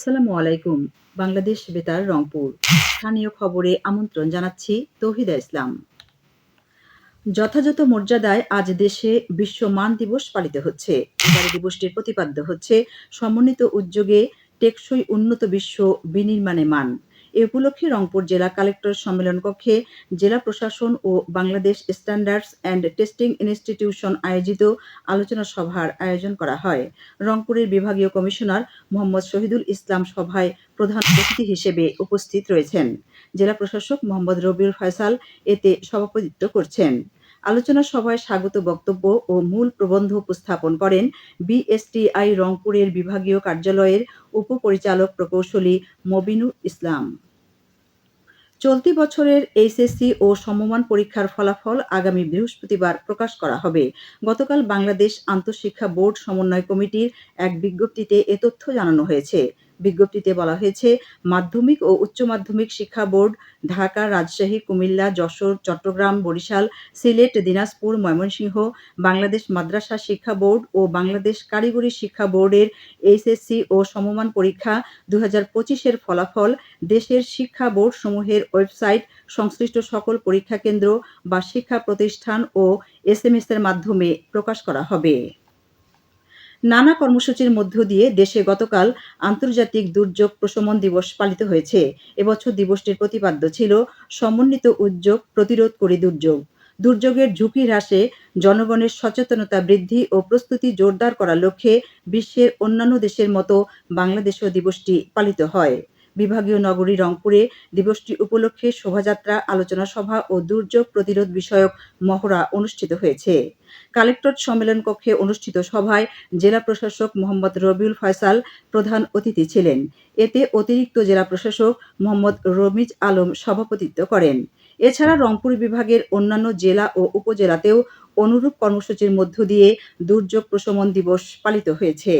আসসালামু আলাইকুম, বাংলাদেশ বেতার, রংপুর। স্থানীয় খবরে আমন্ত্রণ জানাচ্ছি তৌহিদা ইসলাম। যথাযথ মর্যাদায় আজ দেশে বিশ্ব মান দিবস পালিত হচ্ছে। এবারে দিবসটির প্রতিপাদ্য হচ্ছে, সমন্বিত উদ্যোগে টেকসই উন্নত বিশ্ব বিনির্মাণে মান। এ উপলক্ষে রংপুর জেলা কালেক্টর সম্মেলন কক্ষে জেলা প্রশাসন ও Bangladesh standards and testing institution আয়োজিত আলোচনা সভার আয়োজন করা হয়। রংপুরের বিভাগীয় কমিশনার মোহাম্মদ শহীদুল ইসলাম সভায় প্রধান অতিথি হিসেবে উপস্থিত রয়েছেন। জেলা প্রশাসক মোহাম্মদ রবিউল ফয়সাল এতে সভাপতিত্ব করছেন। আলোচনা সভায় স্বাগত বক্তব্য ও মূল প্রবন্ধ উপস্থাপন করেন বিএসটিআই রংপুরের বিভাগীয় কার্যালয়ের উপপরিচালক প্রকৌশলী মবিনুল ইসলাম। চলতি বছরের এইচএসসি ও সমমান পরীক্ষার ফলাফল আগামী বৃহস্পতিবার প্রকাশ করা হবে। গতকাল বাংলাদেশ আন্তঃশিক্ষা বোর্ড সমন্বয় কমিটির এক বিজ্ঞপ্তিতে এ তথ্য জানানো হয়েছে। বিজ্ঞপ্তিতে বলা হয়েছে, মাধ্যমিক ও উচ্চ মাধ্যমিক শিক্ষা বোর্ড, ঢাকা, রাজশাহী, কুমিল্লা, যশোর, চট্টগ্রাম, বরিশাল, সিলেট, দিনাজপুর, ময়মনসিংহ, বাংলাদেশ মাদ্রাসা শিক্ষা বোর্ড ও বাংলাদেশ কারিগরি শিক্ষা বোর্ডের এইচএসসি ও সমমান পরীক্ষা দু হাজার পঁচিশের ফলাফল, দেশের শিক্ষা বোর্ড সমূহের ওয়েবসাইট, সংশ্লিষ্ট সকল পরীক্ষা কেন্দ্র বা শিক্ষা প্রতিষ্ঠান ও এসএমএস এর মাধ্যমে প্রকাশ করা হবে। নানা কর্মসূচির মধ্য দিয়ে দেশে গতকাল আন্তর্জাতিক দুর্যোগ প্রশমন দিবস পালিত হয়েছে। এবছর দিবসটির প্রতিপাদ্য ছিল সমন্বিত উদ্যোগ প্রতিরোধ করে দুর্যোগ। দুর্যোগের ঝুঁকি হ্রাসে জনগণের সচেতনতা বৃদ্ধি ও প্রস্তুতি জোরদার করার লক্ষ্যে বিশ্বের অন্যান্য দেশের মতো বাংলাদেশেও দিবসটি পালিত হয়। বিভাগীয় নগরী রংপুরে দিবসটি উপলক্ষে শোভাযাত্রা, আলোচনা সভা ও দুর্যোগ প্রতিরোধ বিষয়ক মহড়া অনুষ্ঠিত হয়েছে। কালেক্টর সম্মেলন কক্ষে অনুষ্ঠিত সভায় জেলা প্রশাসক মোহাম্মদ রবিউল ফয়সাল প্রধান অতিথি ছিলেন। এতে অতিরিক্ত জেলা প্রশাসক মোহাম্মদ রমিজ আলম সভাপতিত্ব করেন। এছাড়া রংপুর বিভাগের অন্যান্য জেলা ও উপজেলাতেও অনুরূপ কর্মসূচির মধ্য দিয়ে দুর্যোগ প্রশমন দিবস পালিত হয়েছে।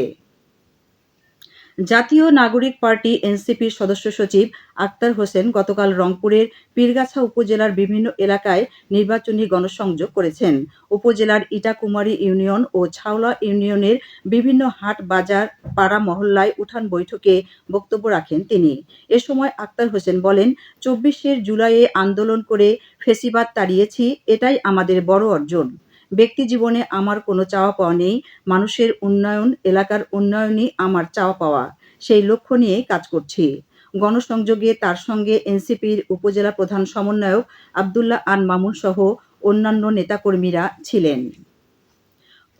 জাতীয় নাগরিক পার্টি এনসিপির সদস্য সচিব আক্তার হোসেন গতকাল রংপুরের পীরগাছা উপজেলার বিভিন্ন এলাকায় নির্বাচনী গণসংযোগ করেছেন। উপজেলার ইটাকুমারী ইউনিয়ন ও ছাওলা ইউনিয়নের বিভিন্ন হাট, বাজার, পাড়া, মহল্লায় উঠান বৈঠকে বক্তব্য রাখেন তিনি। এ সময় আক্তার হোসেন বলেন, চব্বিশের জুলাইয়ে আন্দোলন করে ফেসিবাদ তাড়িয়েছি, এটাই আমাদের বড় অর্জন। ব্যক্তি জীবনে আমার কোনো চাওয়া পাওয়া নেই, মানুষের উন্নয়ন, এলাকার উন্নয়নই আমার চাওয়া পাওয়া, সেই লক্ষ্য নিয়ে কাজ করছি। গণসংযোগে তার সঙ্গে এনসিপির উপজেলা প্রধান সমন্বয়ক আবদুল্লাহ আন মামুন সহ অন্যান্য নেতাকর্মীরা ছিলেন।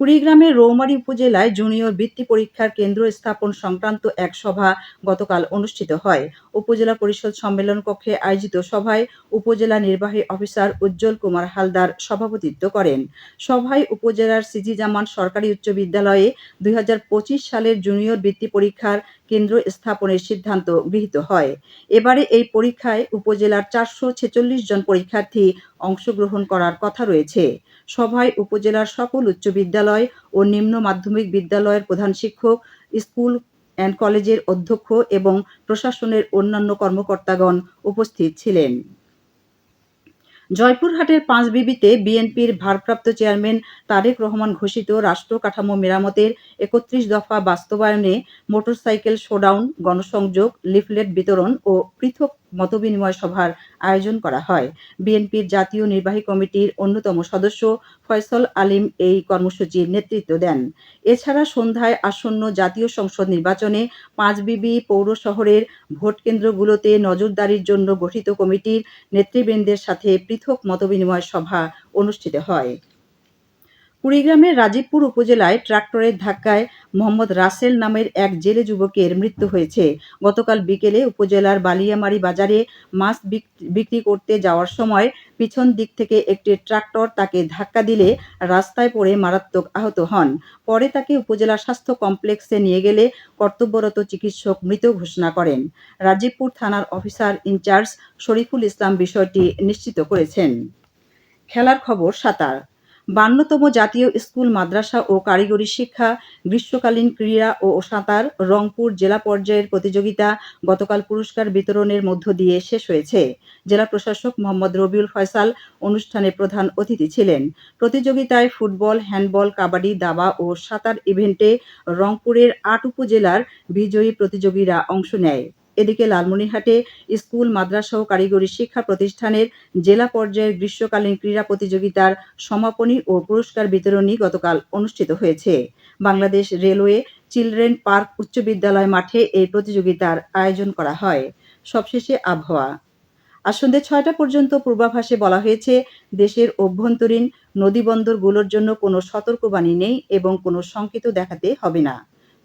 কুড়িগ্রামের রৌমারী উপজেলায় জুনিয়র বৃত্তি পরীক্ষার কেন্দ্র স্থাপন সংক্রান্ত এক সভা গতকাল অনুষ্ঠিত হয়। উপজেলা পরিষদ সম্মেলন কক্ষে আয়োজিত সভায় উপজেলা নির্বাহী অফিসার উজ্জ্বল কুমার হালদার সভাপতিত্ব করেন। সভায় উপজেলার সিজি জামান সরকারি উচ্চ বিদ্যালয়ে দুই হাজার পঁচিশ সালের জুনিয়র বৃত্তি পরীক্ষার কেন্দ্র স্থাপনের সিদ্ধান্ত গৃহীত হয়। এবারে এই পরীক্ষায় উপজেলার চারশো ছেচল্লিশ জন পরীক্ষার্থী অংশগ্রহণ করার কথা রয়েছে। সভায় উপজেলার সকল উচ্চ বিদ্যালয় ও নিম্ন মাধ্যমিক বিদ্যালয়ের প্রধান শিক্ষক, স্কুল অ্যান্ড কলেজের অধ্যক্ষ এবং প্রশাসনের অন্যান্য কর্মকর্তাগণ উপস্থিত ছিলেন। জয়পুরহাটের পাঁচবিবিতে বিএনপির ভারপ্রাপ্ত চেয়ারম্যান তারেক রহমান ঘোষিত রাষ্ট্র কাঠামো মেরামতের একত্রিশ দফা বাস্তবায়নে মোটরসাইকেল শোডাউন, গণসংযোগ, লিফলেট বিতরণ ও পৃথক মতবিনিময় সভার আয়োজন করা হয়। বিএনপির জাতীয় নির্বাহী কমিটির অন্যতম সদস্য ফয়সল আলিম এই কর্মসূচির নেতৃত্ব দেন। এছাড়া সন্ধ্যায় আসন্ন জাতীয় সংসদ নির্বাচনে পাঁচবিবি পৌর শহরের ভোট কেন্দ্রগুলোতে নজরদারির জন্য গঠিত কমিটির নেতৃবৃন্দের সাথে পৃথক মতবিনিময় সভা অনুষ্ঠিত হয়। কুড়িগ্রামের রাজীবপুর উপজেলায় ট্রাক্টরের ধাক্কায় মোহাম্মদ রাসেল নামের এক জেলে যুবকের মৃত্যু হয়েছে। গতকাল বিকেলে উপজেলার বালিয়ামারি বাজারে মাছ বিক্রি করতে যাওয়ার সময় পিছন দিক থেকে একটি ট্রাক্টর তাকে ধাক্কা দিলে রাস্তায় পড়ে মারাত্মক আহত হন। পরে তাকে উপজেলা স্বাস্থ্য কমপ্লেক্সে নিয়ে গেলে কর্তব্যরত চিকিৎসক মৃত ঘোষণা করেন। রাজীবপুর থানার অফিসার ইনচার্জ শরীফুল ইসলাম বিষয়টি নিশ্চিত করেছেন। খেলার খবর সাঁতার। বান্নতম জাতীয় স্কুল মাদ্রাসা ও কারিগরি শিক্ষা, গ্রীষ্মকালীন ক্রীড়া ও সাঁতার, রংপুর জেলা পর্যায়ের প্রতিযোগিতা গতকাল পুরস্কার বিতরণের মধ্য দিয়ে শেষ হয়েছে। জেলা প্রশাসক মোহাম্মদ রবিউল ফয়সাল অনুষ্ঠানে প্রধান অতিথি ছিলেন। প্রতিযোগিতায় ফুটবল, হ্যান্ডবল, কাবাডি, দাবা ও সাঁতার ইভেন্টে রংপুরের আট উপজেলার বিজয়ী প্রতিযোগীরা অংশ নেয়। এদিকে লালমনিরহাটে স্কুল, মাদ্রাসা ও কারিগরি শিক্ষা প্রতিষ্ঠানের জেলা পর্যায়ের গ্রীষ্মকালীন ক্রীড়া প্রতিযোগিতার সমাপনী ও পুরস্কার বিতরণী গতকাল অনুষ্ঠিত হয়েছে। বাংলাদেশ রেলওয়ে চিলড্রেন পার্ক উচ্চ বিদ্যালয় মাঠে এই প্রতিযোগিতার আয়োজন করা হয়। সবশেষে আবহাওয়া। আজ সন্ধ্যে ছয়টা পর্যন্ত পূর্বাভাসে বলা হয়েছে, দেশের অভ্যন্তরীণ নদীবন্দরগুলোর জন্য কোনো সতর্কবাণী নেই এবং কোনো সংকেত দেখাতে হবে না।